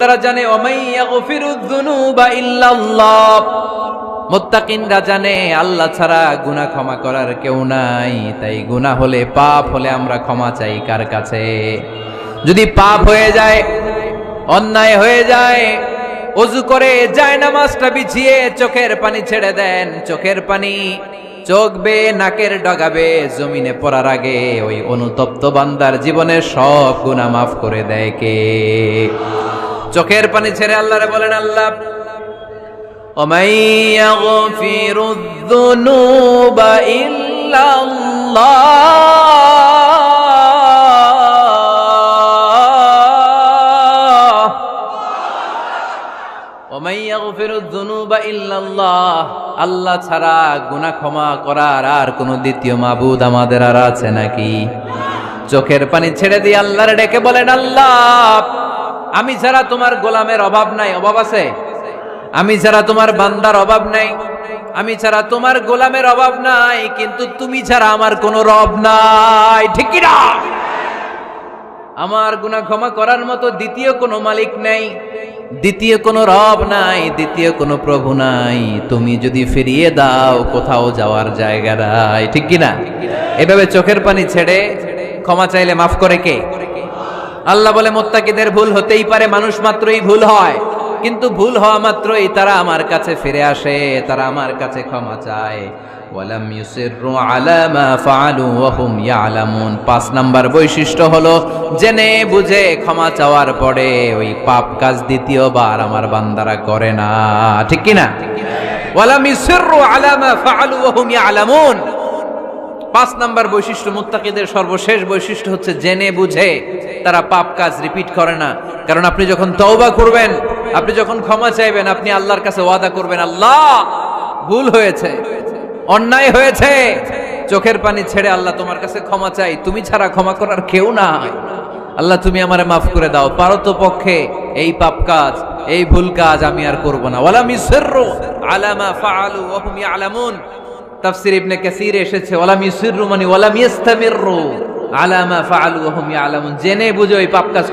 তারা জানে মুত্তাকিনরা জানে, আল্লাহ ছাড়া গুনা ক্ষমা করার কেউ নাই। তাই গুনা হলে পাপ হলে আমরা ক্ষমা চাই কার কাছে? যদি পাপ হয়ে যায়, অন্যায় হয়ে যায় অজু করে যায় নামাজটা বিছিয়ে চোখের পানি ছেড়ে দেন, চোখের পানি চোখ বে নাকের ডগাবে, জমিনে পড়ার আগে ওই অনুতপ্ত বান্দার জীবনের সব গুনাহ মাফ করে দেয় কে? চোখের পানি ছেড়ে আল্লাহরে বলেন আল্লাহ ومن يغفر الذنوب إلا الله ومن يغفر الذنوب إلا الله আল্লাহ ছাড়া গুনাহ ক্ষমা করার আর কোন দ্বিতীয় মাবুদ আমাদের আর আছে নাকি চোখের পানি ছেড়ে দিয়ে আল্লাহর ডেকে বলেন আল্লাহ আমি ছাড়া তোমার গোলামের অভাব নাই, অভাব আছে? আমি ছাড়া তোমার বান্দার অভাব নাই, আমি ছাড়া তোমার গোলামের অভাব নাই, কিন্তু তুমি ছাড়া আমার কোনো রব নাই, ঠিক না আমার গুনাহ ক্ষমা করার মতো দ্বিতীয় কোনো মালিক নাই, দ্বিতীয় কোনো রব নাই, দ্বিতীয় কোনো প্রভু নাই। তুমি যদি ফিরিয়ে দাও, কোথাও যাওয়ার জায়গা নাই, ঠিক কি না এভাবে চোখের পানি ছেড়ে ক্ষমা চাইলে মাফ করে কে? আল্লাহ বলে, মোত্তাকিদের ভুল হতেই পারে, মানুষ মাত্রই ভুল হয়। কিন্তু ভুল হওয়া মাত্রই তারা আমার কাছে ফিরে আসে, তারা আমার কাছে ক্ষমা চায়। ওয়ালাম ইউসিররু আলা মা ফাআলু ওয়া পাঁচ নাম্বার বৈশিষ্ট্য হলো, জেনে বুঝে ক্ষমা চাওয়ার পরে ওই পাপ কাজ দ্বিতীয়বার আমার বান্দারা করে না। ঠিক কি না? ওয়ালাম ইউসিররু আলা মা ফাআলু ওয়া পাঁচ নাম্বার বৈশিষ্ট্য, মুত্তাকিদের সর্বশেষ বৈশিষ্ট্য হচ্ছে, জেনে বুঝে তারা পাপ কাজ রিপিট করে না। কারণ আপনি যখন তওবা করবেন, আপনি যখন ক্ষমা চাইবেন, আপনি আল্লাহর কাছে ওয়াদা করবেন, আল্লাহ ভুল হয়েছে, অন্যায় হয়েছে, চোখের পানি ছেড়ে আল্লাহ তোমার কাছে ক্ষমা চাই। তুমি ছাড়া ক্ষমা করার কেউ নাই আল্লাহ, তুমি আমারে মাফ করে দাও। পারত পক্ষে এই পাপ কাজ, এই ভুল কাজ আমি আর করব না। ওয়ালা মিসরু আলামা ফাআলু ওয়া হুম ইয়ালামুন। তাফসির ইবনে কাসির এসেছে, ওয়ালাম ইউসিররু মানে ওয়ালাম ইস্তামিররু আলা ফাল জেনে বুঝে ওই পাপ কাজ